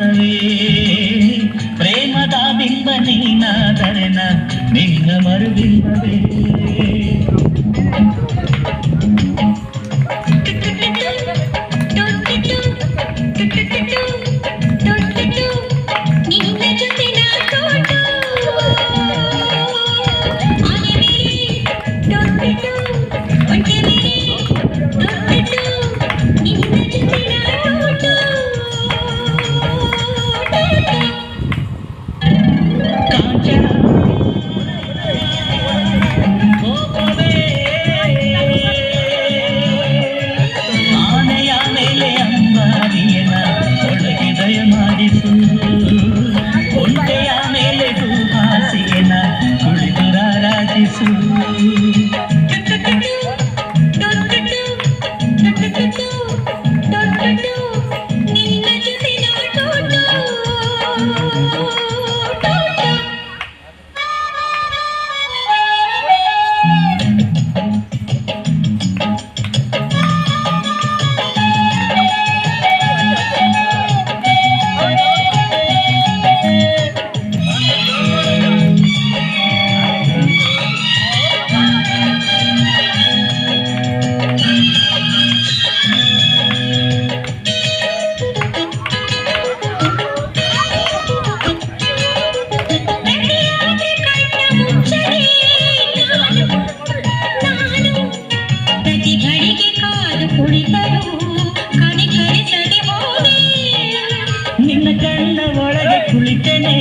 ಬಿಂಬವೇ ಪ್ರೇಮದ ಬಿಂಬ ನೀನಾದರೆ ನ ನಿನ್ನ ಮರುಬಿಂಬವೇ நின்ன கண்ட ஒழக குளிக்கனே